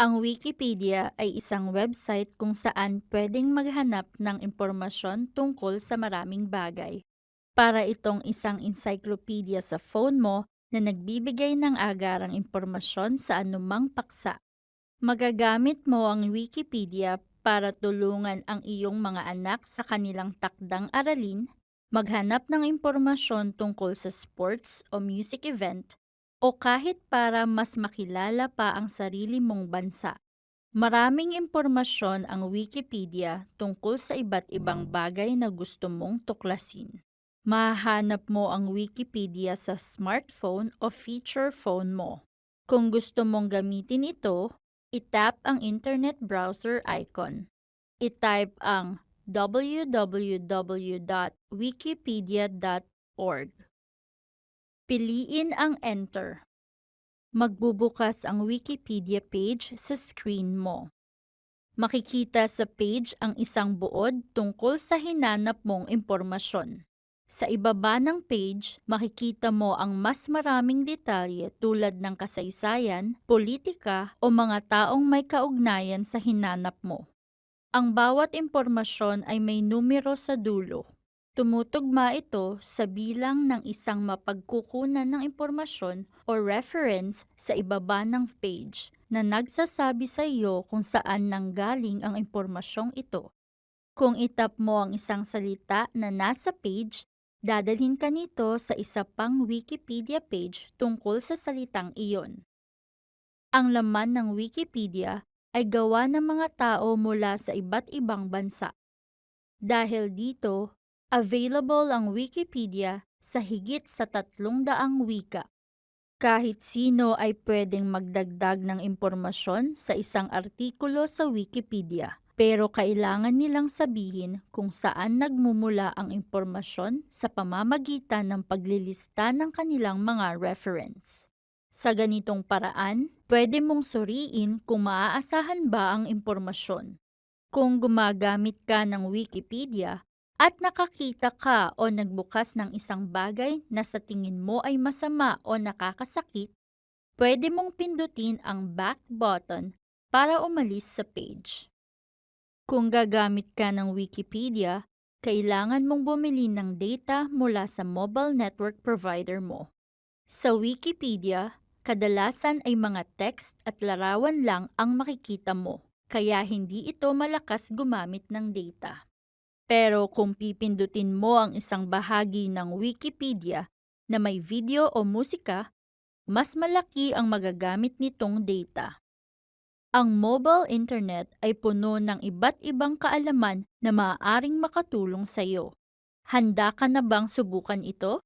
Ang Wikipedia ay isang website kung saan pwedeng maghanap ng impormasyon tungkol sa maraming bagay. Para itong isang encyclopedia sa phone mo na nagbibigay ng agarang impormasyon sa anumang paksa. Magagamit mo ang Wikipedia para tulungan ang iyong mga anak sa kanilang takdang aralin, maghanap ng impormasyon tungkol sa sports o music event, o kahit para mas makilala pa ang sarili mong bansa. Maraming impormasyon ang Wikipedia tungkol sa iba't ibang bagay na gusto mong tuklasin. Mahanap mo ang Wikipedia sa smartphone o feature phone mo. Kung gusto mong gamitin ito, itap ang internet browser icon. I-type ang www.wikipedia.org. Piliin ang Enter. Magbubukas ang Wikipedia page sa screen mo. Makikita sa page ang isang buod tungkol sa hinanap mong impormasyon. Sa ibaba ng page, makikita mo ang mas maraming detalye tulad ng kasaysayan, politika o mga taong may kaugnayan sa hinanap mo. Ang bawat impormasyon ay may numero sa dulo. Tumutugma ito sa bilang ng isang mapagkukunan ng impormasyon o reference sa ibaba ng page na nagsasabi sa iyo kung saan nanggaling ang impormasyong ito. Kung itap mo ang isang salita na nasa page, dadalhin ka nito sa isa pang Wikipedia page tungkol sa salitang iyon. Ang laman ng Wikipedia ay gawa ng mga tao mula sa iba't ibang bansa. Dahil dito, available ang Wikipedia sa higit sa tatlong daang wika. Kahit sino ay pwedeng magdagdag ng impormasyon sa isang artikulo sa Wikipedia, pero kailangan nilang sabihin kung saan nagmumula ang impormasyon sa pamamagitan ng paglilista ng kanilang mga reference. Sa ganitong paraan, pwede mong suriin kung maaasahan ba ang impormasyon. Kung gumagamit ka ng Wikipedia at nakakita ka o nagbukas ng isang bagay na sa tingin mo ay masama o nakakasakit, pwede mong pindutin ang back button para umalis sa page. Kung gagamit ka ng Wikipedia, kailangan mong bumili ng data mula sa mobile network provider mo. Sa Wikipedia, kadalasan ay mga text at larawan lang ang makikita mo, kaya hindi ito malakas gumamit ng data. Pero kung pipindutin mo ang isang bahagi ng Wikipedia na may video o musika, mas malaki ang magagamit nitong data. Ang mobile internet ay puno ng iba't ibang kaalaman na maaaring makatulong sa iyo. Handa ka na bang subukan ito?